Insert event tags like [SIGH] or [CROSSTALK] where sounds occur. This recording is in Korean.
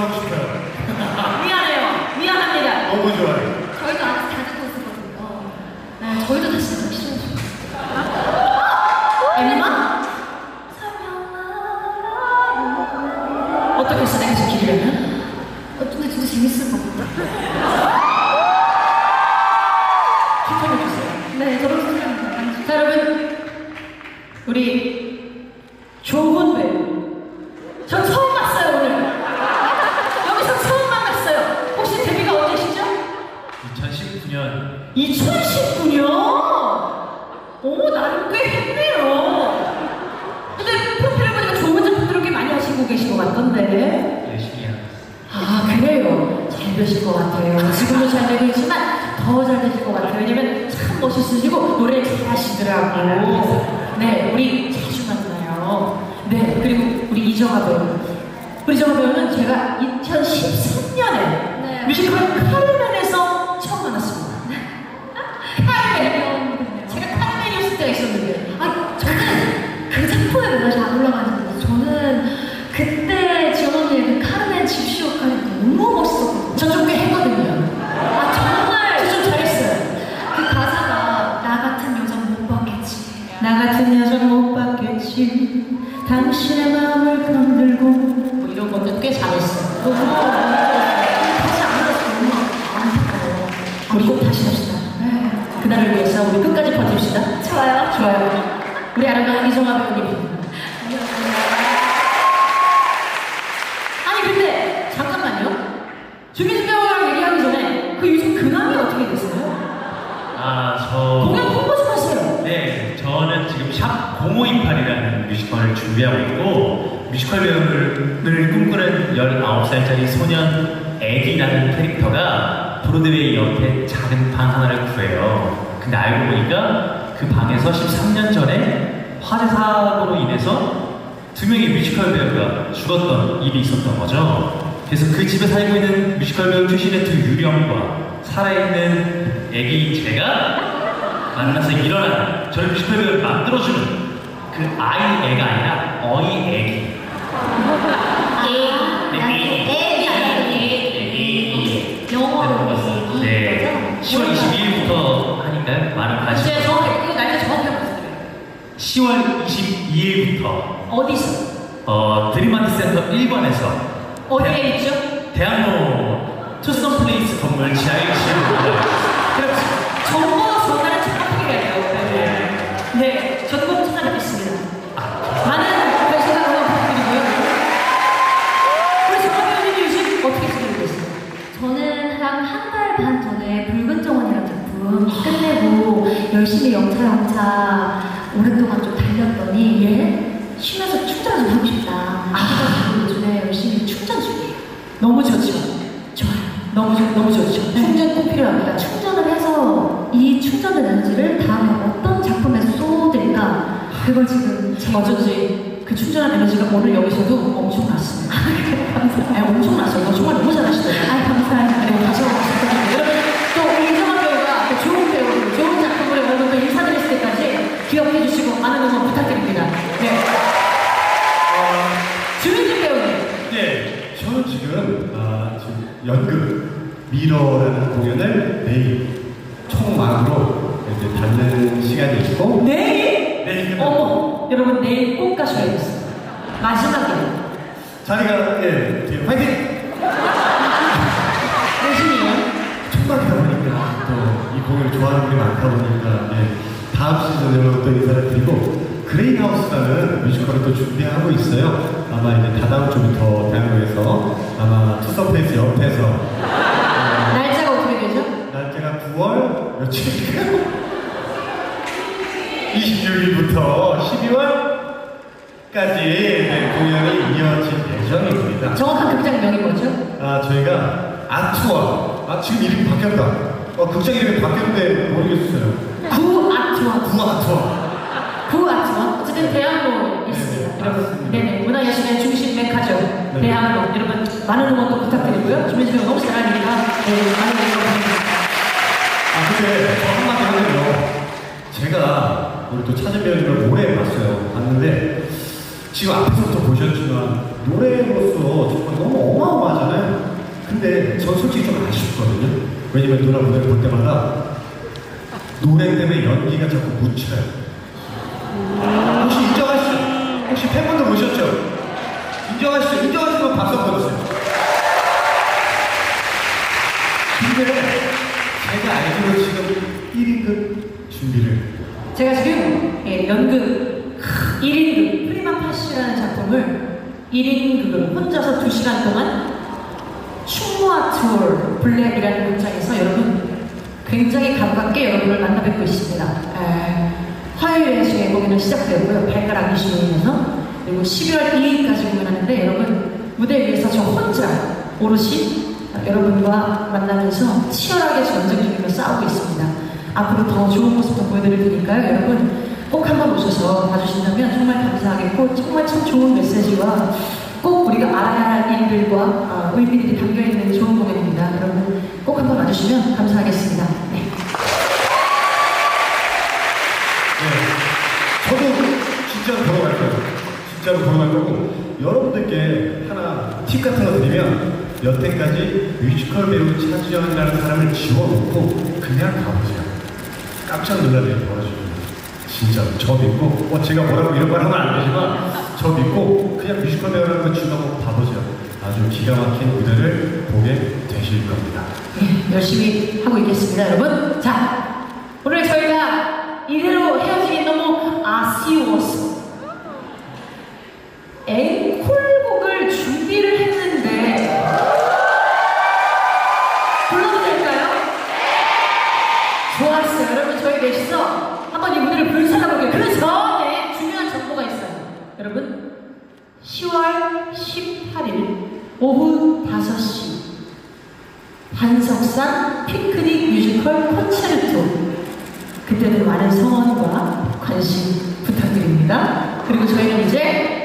하고 싶어요. 미안해요. 미안합니다. 너무 좋아요. 저희도 아직 다 듣고 있었거든요. 네, 저희도 다시 듣고 싶어요. 엠마? 어떻게 했어? 내가 지키려면? 어, 근데 진짜 재밌을 것 같다. 추천해주세요. 네, 저도 선생님. 자, 여러분. 우리 2019년 2019년? 오, 나름 꽤 했네요. 근데 프로필을 보니까 좋은 작품들을 꽤 많이 하시고 계신 것 같던데. 열심히 하고. 아, 그래요? 잘 되실 것 같아요. 지금도 잘 되고 있지만 더 잘 되실 것 같아요. 왜냐면 참 멋있으시고 노래 잘 하시더라고. 네, 우리 자주 만나요. 네, 그리고 우리 이정아 배우. 우리 이정아 배우는 제가 2013년에 네. 뮤지컬 카르 당신의 마음을 건들고 뭐 이런 것도 꽤 잘했어 너무 다시 안 너무 안타까워. 우리 꼭 다시 합시다 네. 그날을 위해서 우리 끝까지 버팁시다 좋아요. 좋아요 우리 아름다운 이정아 배우님 아니 근데 잠깐만요 주민준 배우랑 얘기하기 전에 그 요즘 근황이 어떻게 됐어요? 아, 저. 뮤지컬을 준비하고 있고, 뮤지컬 배우를 꿈꾸는 19살짜리 소년 애기라는 캐릭터가 브로드웨이 옆에 작은 방 하나를 구해요. 근데 알고 보니까 그 방에서 13년 전에 화재 사고로 인해서 두 명의 뮤지컬 배우가 죽었던 일이 있었던 거죠. 그래서 그 집에 살고 있는 뮤지컬 배우 출신의 두 유령과 살아있는 애기 제가 만나서 일어나는 저를 뮤지컬 배우를 만들어주는 그 아이 애가 아니라 어이 애기 아, 애기 애기 애기 영어로 애기 네. 10월 22일부터 하니까요. 많은 관심 이제 정확히 이거 날짜 정확히 말씀드려요. 10월 22일부터. 어디서? 어, 드림아트 센터 1번에서. 어디에 있죠? 대학로 투썸 플레이스 건물 지하 1층 그렇지. 정보 전달 영차 영차 오랫동안 좀 달렸더니 예? 쉬면서 충전 좀 하고 싶다. 아, 요즘에 열심히 충전 중이에요. 너무 좋죠. 좋아요. 너무 좋, 너무 좋죠. 충전 꼭 필요합니다. 충전을 해서 이 충전된 에너지를 다음에 어떤 작품에서 쏟을까 그걸 지금 제 어쩐지 그 충전한 에너지가 오늘 여기서도 엄청 났습니다. 감사합니다. 네, 엄청 났어요. 정말 너무 잘하시더라고요. 아 감사합니다. 네, 다시 한번 부탁드립니다. 여러분, 또 우리 이정환 배우가 또 좋은 배우, 좋은 작품으로 여러분 또 인사드렸을 때까지 기억해 주시고 많은 응원 부탁드립니다. 네. 주민준 배우님. 네, 저는 지금, 아, 지금 연극 미러라는 공연을 내일 총망으로 이제 받는 시간이 있고 내일? 내일 어머, 여러분 내일 꼭 가셔야겠어요. 마지막에 자리가 예, 뒤에 화이팅! [LAUGHS] 대신이요. 총각이다 보니까 또 이 공연을 좋아하는 분이 많다 보니까 예, 다음 시즌으로 또 인사를 드리고 그레이하우스라는 뮤지컬을 또 준비하고 있어요. 아마 이제 다다음 주부터 대학로에서 아마 투서페이스 옆에서 어, 날짜가 어떻게 되죠? 날짜가 9월 며칠일까요? 26일부터 [LAUGHS] 12월까지 네, 공연이 이어질 예정입니다. 정확한 극장명이 뭐죠? 아, 저희가 아투어. 아, 지금 이름이 바뀌었다. 어, 극장 이름이 바뀌었는데 모르겠어요. 구아트원. 구아투어. 구아트원. 어쨌든 대학로에 있습니다. 네, 여러분. 맞습니다. 네네. 문화예술의 중심 메카죠. 네. 대학로. 여러분, 많은 응원도 부탁드리고요. 주민준 배우 너무 잘하니까, 네, 많은 응원 부탁드립니다. 아, 근데 저 한마디 하면요. 제가 우리 또 차진 배우님을 오래 봤어요. 봤는데 지금 앞에서부터 보셨지만 노래로서 정말 너무 어마어마하잖아요. 근데 전 솔직히 좀 아쉽거든요. 왜냐면 누나 무대를 볼 때마다 노래 때문에 연기가 자꾸 묻혀요. 혹시 인정하시죠? 혹시 팬분들 보셨죠? 인정하시죠? 인정하시면 박수 한번 주세요. 근데 제가 알기로 지금 1인극 준비를 제가 지금 예, 연극 1인극 프리만 파시라는 작품을 1인극으로 혼자서 2시간 동안 충무아 투어 블랙이라는 극장에서 여러분 굉장히 가깝게 여러분을 만나 뵙고 있습니다. 에, 화요일에 저희 공연은 시작되고요. 발가락 이슈로 인해서 그리고 11월 2일까지 공연하는데 여러분 무대 위에서 저 혼자 오롯이 여러분과 만나면서 치열하게 전쟁 중이며 싸우고 있습니다. 앞으로 더 좋은 모습도 보여드릴 테니까요. 여러분 꼭 한번 오셔서 봐주신다면 정말 감사하겠고 정말 참 좋은 메시지와 꼭 우리가 알아야 할 일들과 어, 의미들이 담겨있는 좋은 공연입니다. 여러분 꼭 한번 와주시면 감사하겠습니다. 네. 네. 저도 진짜로 보러 갈 거예요. 진짜로 보러 갈 거고 여러분들께 하나 팁 같은 거 드리면 여태까지 뮤지컬 배우 차지현이라는 사람을 지워놓고 그냥 가보세요. 깜짝 놀랄 일이 벌어집니다. 진짜로 저 믿고 어, 제가 뭐라고 이런 말 하면 안 되지만 저 믿고 그냥 뮤지컬 배우라는 거 지워놓고 가보세요. 아주 기가 막힌 무대를 보게 되실 겁니다. 네, 열심히 하고 있겠습니다, 여러분. 자, 오늘 저희가 이대로 헤어지기 너무 아쉬워서 앵콜곡을 준비를 했는데 불러도 될까요? 좋았어요. 여러분, 저희 넷이서 한번 이 무대를 불살라볼게요. 그 전에 중요한 정보가 있어요. 여러분, 10월 18일 오후 5시 한석산 피크닉 뮤지컬 콘체르토 그때는 많은 성원과 관심 부탁드립니다. 그리고 저희는 이제